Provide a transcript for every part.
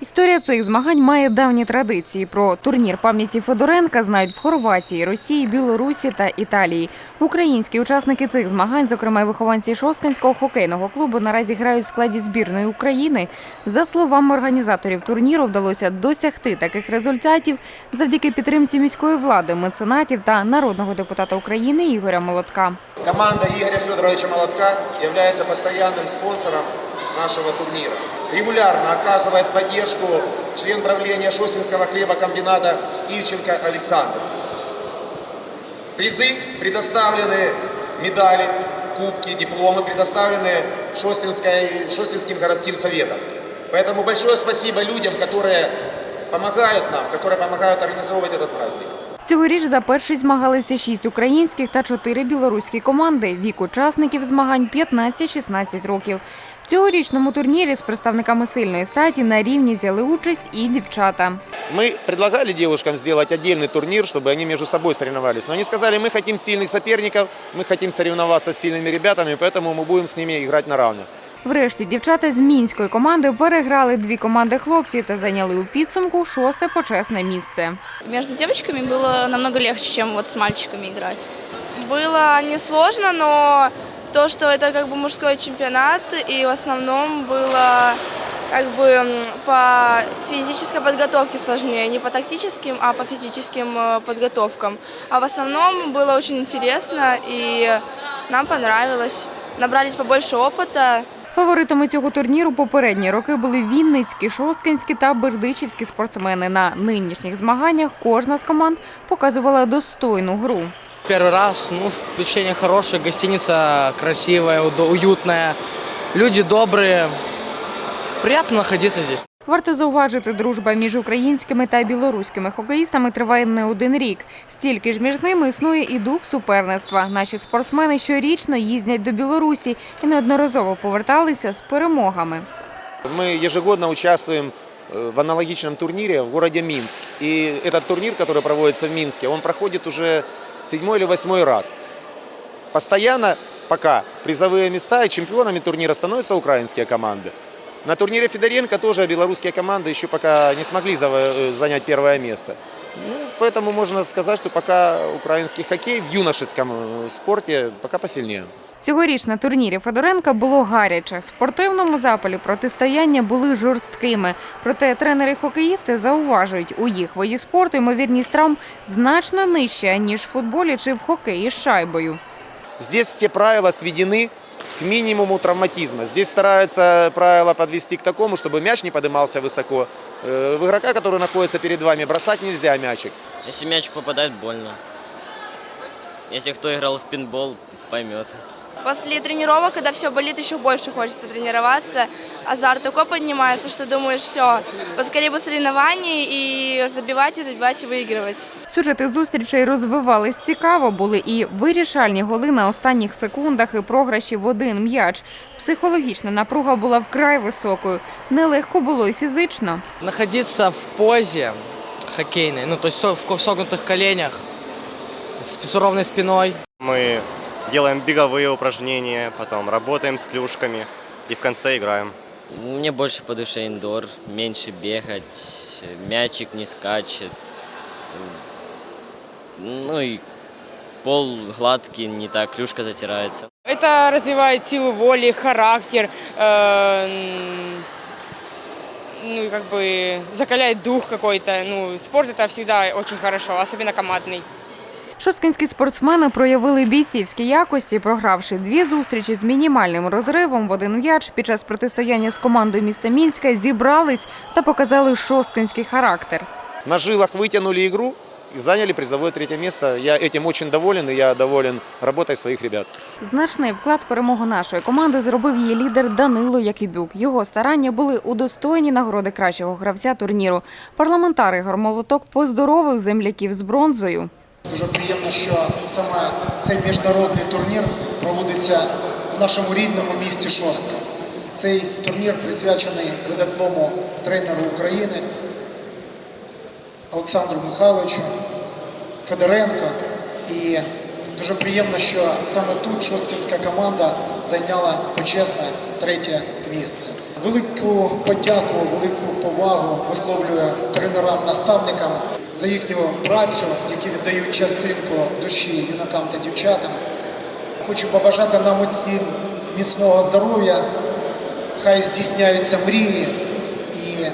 Історія цих змагань має давні традиції. Про турнір пам'яті Федоренка знають в Хорватії, Росії, Білорусі та Італії. Українські учасники цих змагань, зокрема вихованці Шосткинського хокейного клубу, наразі грають в складі збірної України. За словами організаторів турніру, вдалося досягти таких результатів завдяки підтримці міської влади, меценатів та народного депутата України Ігоря Молотка. Команда Игоря Федоровича Молотка является постоянным спонсором нашего турнира. Регулярно оказывает поддержку член правления Шостинского хлебокомбината Ильченко Александр. Призы предоставлены, медали, кубки, дипломы предоставлены Шостинским городским советом. Поэтому большое спасибо людям, которые помогают нам, которые помогают организовывать этот праздник. Цьогоріч за першість змагалися шість українських та чотири білоруські команди. Вік учасників змагань 15-16 років. В цьогорічному турнірі з представниками сильної статі на рівні взяли участь і дівчата. Мы предлагали девушкам сделать отдельный турнир, чтобы они между собой соревновались. Но они сказали, мы хотим сильных соперников, мы хотим соревноваться с сильными ребятами, поэтому мы будем с ними играть на равных. Врешті дівчата з мінської команди переграли дві команди хлопців та зайняли у підсумку шосте почесне місце. Между девочками было намного легче, чем вот с мальчиками играть. Было несложно, но то, что это как бы мужской чемпионат, и в основном было как бы м, по физической подготовке сложнее, не по тактическим, а по физическим э, подготовкам. А в основном было очень интересно, и нам понравилось. Набрались побольше опыта, Фаворитами цього турніру попередні роки були вінницькі, шосткинські та бердичівські спортсмени. На нинішніх змаганнях кожна з команд показувала достойну гру. Перший раз, ну, впечатлення хороше, гостиниця красива, уютна, люди добрі. Приємно знаходитися здесь. Варто зауважити, дружба між українськими та білоруськими хокеїстами триває не один рік. Стільки ж між ними існує і дух суперництва. Наші спортсмени щорічно їздять до Білорусі і неодноразово поверталися з перемогами. Мы ежегодно участвуем э, в аналогичном турнире в городе Минск. И этот турнир, который проводится в Минске, он проходит уже седьмой или восьмой раз. Постоянно пока призовые места и чемпионами турнира становятся украинские команды. На турнире Федоренко тоже белорусские команды еще пока не смогли заво- э, занять первое место. Ну, поэтому можно сказать, что пока украинский хоккей в юношеском э, спорте пока посильнее. Цьогоріч на турнірі Федоренка було гаряче. В спортивному запалі протистояння були жорсткими. Проте тренери-хокеїсти зауважують, у їх виді спорту ймовірність травм значно нижча, ніж в футболі чи в хокеї з шайбою. Здесь все правила сведены к минимуму травматизма. Здесь стараются правила подвести к такому, чтобы мяч не поднимался высоко. Э, В игрока, который находится перед вами, бросать нельзя мячик. Если мячик попадает, больно. Если кто играл в пинбол, поймет. После тренировок, когда все болит, еще больше хочется тренироваться. Азарт такой поднимается, что думаешь, все, поскорее бы соревнований и забивать, и забивать, и выигрывать. Сюжети зустрічей розвивались цікаво. Були і вирішальні голи на останніх секундах, і програші в один м'яч. Психологічна напруга була вкрай високою. Нелегко було і фізично. Находиться в позе хоккейной, ну, то есть со- в согнутых коленях, с ровной спиной. Мы делаем беговые упражнения, потом работаем с клюшками и в конце играем. Мне больше по душе индор, меньше бегать, мячик не скачет. Ну и пол гладкий, не так, клюшка затирается. Это развивает силу воли, характер, э, ну и как бы закаляет дух какой-то. Ну, спорт это всегда очень хорошо, особенно командный. Шосткинські спортсмени проявили бійцівські якості, програвши дві зустрічі з мінімальним розривом в один м'яч під час протистояння з командою міста Мінська зібрались та показали шосткинський характер. На жилах вытянули игру и заняли призовое третье место. Я этим очень доволен, и я доволен работой своих ребят. Значний вклад в перемогу нашої команди зробив її лідер Данило Якибюк. Його старання були удостоєні нагороди кращого гравця турніру. Парламентар Ігор Молоток поздоровив земляків з бронзою. Дуже приємно, що саме цей міжнародний турнір проводиться в нашому рідному місті Шостка. Цей турнір присвячений видатному тренеру України Олександру Михайловичу Федоренко. І дуже приємно, що саме тут шосткінська команда зайняла почесне третє місце. Велику подяку, велику повагу висловлюю тренерам-наставникам за їхню працю, які віддають частинку душі юнакам та дівчатам. Хочу побажати нам усім міцного здоров'я, хай здійсняються мрії і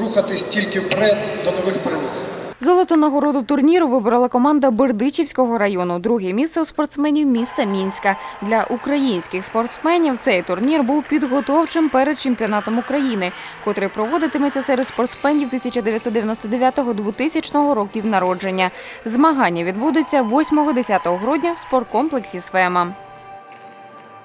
рухатись тільки вперед до нових перемог. Золоту нагороду турніру вибрала команда Бердичівського району. Друге місце у спортсменів міста Мінська. Для українських спортсменів цей турнір був підготовчим перед чемпіонатом України, котрий проводитиметься серед спортсменів 1999-2000 років народження. Змагання відбудуться 8-10 грудня в спорткомплексі «Свема».